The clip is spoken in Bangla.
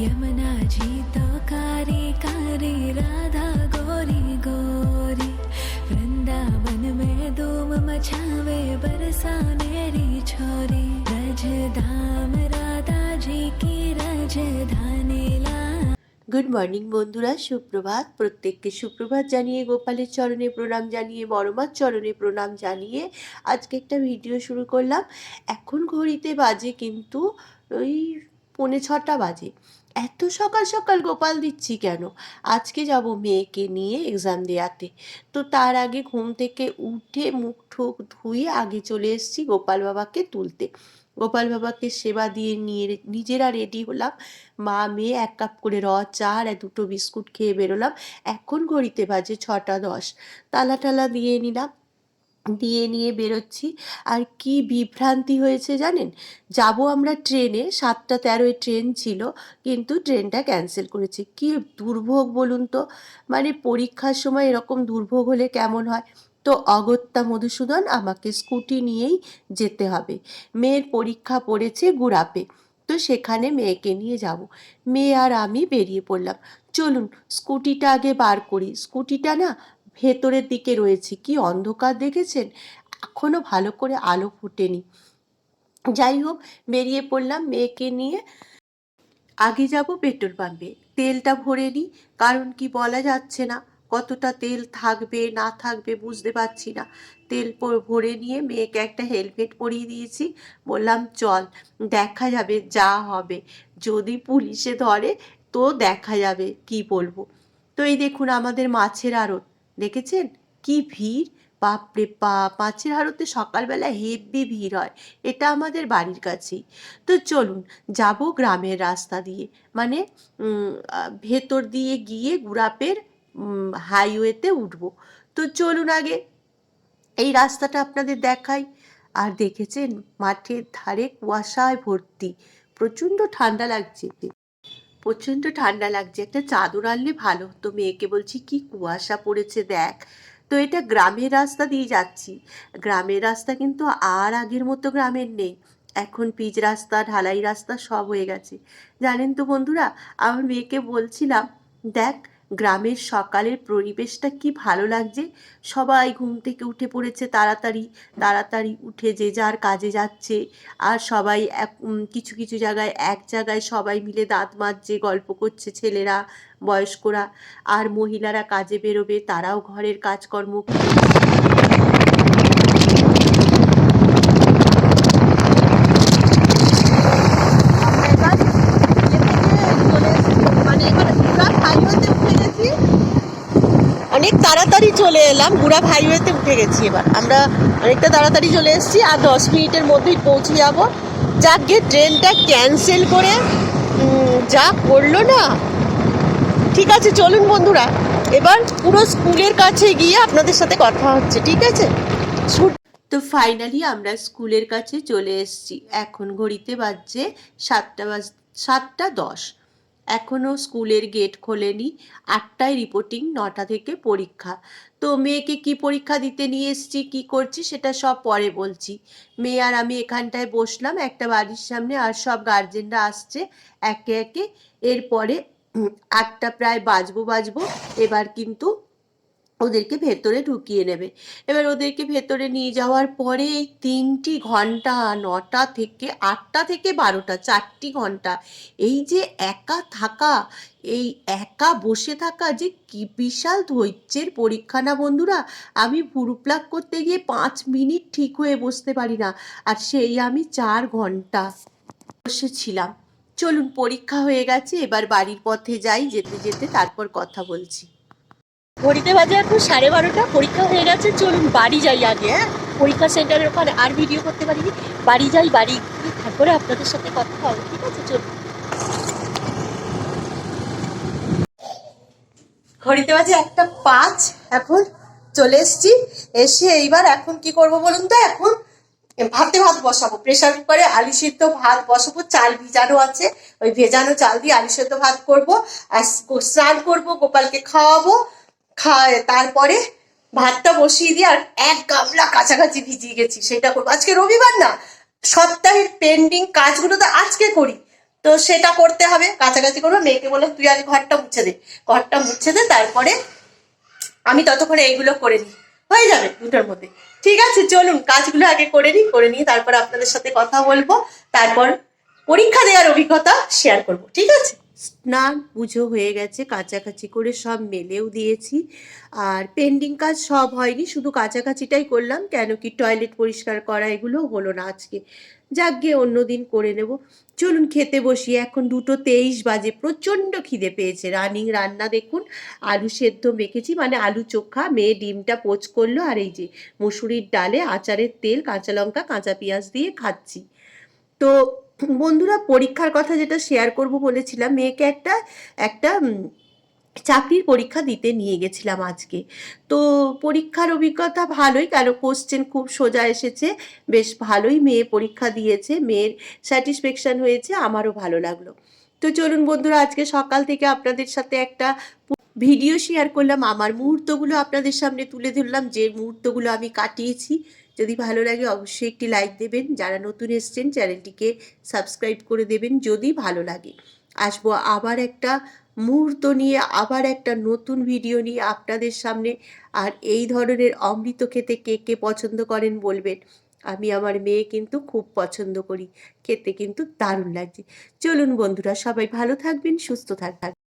यमुना जी तो कारी कारी राधा गोरी गोरी वृंदावन में धूम मचावे बरसानेरी छोरी रज धाम राधा जी की राजधानी ला গুড মর্নিং বন্ধুরা সুপ্রভাত প্রত্যেককে সুপ্রভাত জানিয়ে গোপালের চরণে প্রণাম জানিয়ে বড়মার চরণে প্রণাম জানিয়ে আজকে একটা ভিডিও শুরু করলাম এখন ঘড়িতে বাজে কিন্তু ওই পৌনে ছটা বাজে এত সকাল সকাল গোপাল দিচ্ছি কেন? আজকে যাব মেয়েকে নিয়ে এক্সাম দেওয়াতে। তো তার আগে ঘুম থেকে উঠে মুখ ঠুক ধুয়ে আগে চলে এসেছি গোপাল বাবাকে তুলতে। গোপাল বাবাকে সেবা দিয়ে নিয়ে নিজেরা রেডি হলাম। মা মেয়ে এক কাপ করে র চা আর দুটো বিস্কুট খেয়ে বেরোলাম। এখন ঘড়িতে বাজে ছটা দশ। তালা টালা দিয়ে নিলাম। দিয়ে নিয়ে বেরোচ্ছি। আর কি বিভ্রান্তি হয়েছে জানেন? যাব আমরা ট্রেনে, সাতটা তেরোয় ট্রেন ছিল, কিন্তু ট্রেনটা ক্যান্সেল করেছে। কি দুর্ভোগ বলুন তো? মানে পরীক্ষার সময় এরকম দুর্ভোগ হলে কেমন হয়? তো অগত্যা মধুসূদন, আমাকে স্কুটি নিয়েই যেতে হবে। মেয়ের পরীক্ষা পড়েছে গুড়াপে, তো সেখানে মেয়েকে নিয়ে যাব। মেয়ে আর আমি বেরিয়ে পড়লাম। চলুন, স্কুটিটা আগে বার করি। স্কুটিটা না ভেতরের দিকে রয়েছে। কি অন্ধকার দেখেছেন? এখনও ভালো করে আলো ফুটেনি। যাই হোক, বেরিয়ে পড়লাম মেয়েকে নিয়ে। আগে যাব পেট্রোল পাম্পে। তেলটা ভরে নিই কারণ কি বলা যাচ্ছে না, কতটা তেল থাকবে, না থাকবে বুঝতে পারছি না। তেল ভরে নিয়ে মেয়েকে একটা হেলমেট পরিয়ে দিয়েছি। বললাম, চল, দেখা যাবে, যা হবে। যদি পুলিশে ধরে, তো দেখা যাবে, কি বলব? তো এই দেখুন, আমাদের মাছের আড়ত। দেখেছেন? কি ভিড়? বাপরে বাপ, মাছের আড়তে সকালবেলা হেব্বি ভিড় হয়। এটা আমাদের বাড়ির কাছেই। তো চলুন, যাব গ্রামের রাস্তা দিয়ে। মানে ভেতর দিয়ে গিয়ে গুড়াপের হাইওয়েতে উঠবো। তো চলুন আগে, এই রাস্তাটা আপনাদের দেখাই। আর দেখেছেন, মাঠের ধারে কুয়াশায় ভর্তি। প্রচণ্ড ঠান্ডা লাগছে। প্রচণ্ড ঠান্ডা লাগছে, একটা চাদর আনলে ভালো হতো। মেয়েকে বলছি, কি কুয়াশা পড়েছে দেখ। তো এটা গ্রামের রাস্তা দিয়ে যাচ্ছি। গ্রামের রাস্তা কিন্তু আর আগের মতো গ্রামের নেই। এখন পিচ রাস্তা, ঢালাই রাস্তা সব হয়ে গেছে। জানেন তো বন্ধুরা, আমার মেয়েকে বলছিলাম, দেখ গ্রামের সকালের পরিবেশটা কি ভালো লাগছে? সবাই ঘুম থেকে উঠে পড়েছে তাড়াতাড়ি তাড়াতাড়ি উঠে যে যার কাজে যাচ্ছে। আর সবাই এক কিছু কিছু জায়গায়, এক জায়গায় সবাই মিলে দাঁত মাজছে, গল্প করছে ছেলেরা, বয়স্করা। আর মহিলারা কাজে বেরোবে, তারাও ঘরের কাজকর্ম অনেক তাড়াতাড়ি চলে এলাম গুড়া হাইওয়েতে উঠে গেছি এবার। আমরা অনেকটা তাড়াতাড়ি চলে এসেছি আর দশ মিনিটের মধ্যেই পৌঁছে যাব। যাক গিয়ে ট্রেনটা ক্যান্সেল করে যা করল না। ঠিক আছে, চলুন বন্ধুরা। এবার পুরো স্কুলের কাছে গিয়ে আপনাদের সাথে কথা হচ্ছে, ঠিক আছে? তো ফাইনালি আমরা স্কুলের কাছে চলে এসেছি। এখন ঘড়িতে বাজছে সাতটা বাজ সাতটা দশ। এখনও স্কুলের গেট খোলেনি। আটটায় রিপোর্টিং নটা থেকে পরীক্ষা। তো মেয়েকে কি পরীক্ষা দিতে নিয়ে এসছি, কী করছি সেটা সব পরে বলছি। মেয়ে আর আমি এখানটায় বসলাম, একটা বাড়ির সামনে আর সব গার্জেনরা আসছে একে একে। এরপরে আটটা প্রায় বাজবো বাজবো। এবার কিন্তু ওদেরকে ভেতরে ঢুকিয়ে নেবে। এবার ওদেরকে ভেতরে নিয়ে যাওয়ার পরে এই তিনটি ঘণ্টা নটা থেকে আটটা থেকে বারোটা, চারটি ঘণ্টা, এই যে একা থাকা, এই একা বসে থাকা যে কি বিশাল ধৈর্যের পরীক্ষা না বন্ধুরা? আমি ভুরু প্লাক করতে গিয়ে পাঁচ মিনিট ঠিক হয়ে বসতে পারি না, আর সেই আমি চার ঘণ্টা বসেছিলাম। চলুন, পরীক্ষা হয়ে গেছে, এবার বাড়ির পথে যাই, যেতে যেতে তারপর কথা বলছি। ঘড়িতে বাজে এখন সাড়ে বারোটা, পরীক্ষা হয়ে গেছে, চলুন বাড়ি যাই আগে হ্যাঁ? পরীক্ষা সেন্টারের ওখানে আর ভিডিও করতে পারিনি। বাড়ি যাই, বাড়ি তারপরে আপনাদের সাথে কথা হবে, ঠিক আছে? চলুন। ঘড়িতে বাজে একটা পাঁচ, এখন চলে এসছি। এসে এইবার এখন কি করব বলুন তো? এখন ভাতে ভাত বসাবো। প্রেশার কুকারে আলু সিদ্ধ ভাত বসাবো, চাল ভিজানো আছে। ওই ভেজানো চাল দিয়ে আলু সিদ্ধ ভাত করব। আর স্নান করব, গোপালকে খাওয়াবো। খাওয়ায় তারপরে ভাতটা বসিয়ে দিয়ে আর এক গামলা কাছাকাছি ভিজিয়ে গেছি, সেটা করব। আজকে রবিবার না, সপ্তাহের পেন্ডিং কাজগুলো তো আজকে করি, তো সেটা করতে হবে, কাছাকাছি করব। মেয়েকে বলে তুই আজ ঘরটা মুছে দে। ঘরটা মুছে দে, তারপরে আমি ততক্ষণে এইগুলো করে নিই। হয়ে যাবে দুটোর মধ্যে। ঠিক আছে, চলুন, কাজগুলো আগে করে নিই করে নিই তারপর আপনাদের সাথে কথা বলব, তারপর পরীক্ষা দেওয়ার অভিজ্ঞতা শেয়ার করব। ঠিক আছে? স্নান পুজো হয়ে গেছে, কাছাকাছি করে সব মেলেও দিয়েছি। আর পেন্ডিং কাজ সব হয়নি, শুধু কাছাকাছিটাই করলাম, কেন কি টয়লেট পরিষ্কার করা এগুলো হলো না আজকে। যাক গিয়ে অন্যদিন করে নেব। চলুন খেতে বসি, এখন দুটো তেইশ বাজে, প্রচণ্ড খিদে পেয়েছে। রানিং রান্না দেখুন, আলু সেদ্ধ মেখেছি মানে আলু চোখা, মেয়ে ডিমটা পোচ করল, আর এই যে মুসুরির ডালে আচারের তেল, কাঁচা লঙ্কা, কাঁচা পেঁয়াজ দিয়ে খাচ্ছি। তো বন্ধুরা, পরীক্ষার কথা যেটা শেয়ার করব বলেছিলাম, মেয়েকে একটা একটা চাকরির পরীক্ষা দিতে নিয়ে গেছিলাম আজকে। তো পরীক্ষার অভিজ্ঞতা ভালোই কেন কোশ্চেন খুব সোজা এসেছে। বেশ ভালোই মেয়ে পরীক্ষা দিয়েছে, মেয়ের স্যাটিসফ্যাকশান হয়েছে, আমারও ভালো লাগল। তো চলুন বন্ধুরা, আজকে সকাল থেকে আপনাদের সাথে একটা ভিডিও শেয়ার করলাম। আমার মুহূর্তগুলো আপনাদের সামনে তুলে ধরলাম। যে মুহূর্তগুলো আমি কাটিয়েছি। যদি ভালো লাগে অবশ্যই একটি লাইক দেবেন। যারা নতুন এসছেন, চ্যানেলটিকে সাবস্ক্রাইব করে দেবেন যদি ভালো লাগে। আসব আবার একটা মুহূর্ত নিয়ে, আবার একটা নতুন ভিডিও নিয়ে আপনাদের সামনে। আর এই ধরনের অমৃত খেতে কে কে পছন্দ করেন বলবেন। আমি আমার মেয়ে কিন্তু খুব পছন্দ করি, খেতে কিন্তু দারুণ লাগছে। চলুন বন্ধুরা সবাই ভালো থাকবেন, সুস্থ থাকবেন।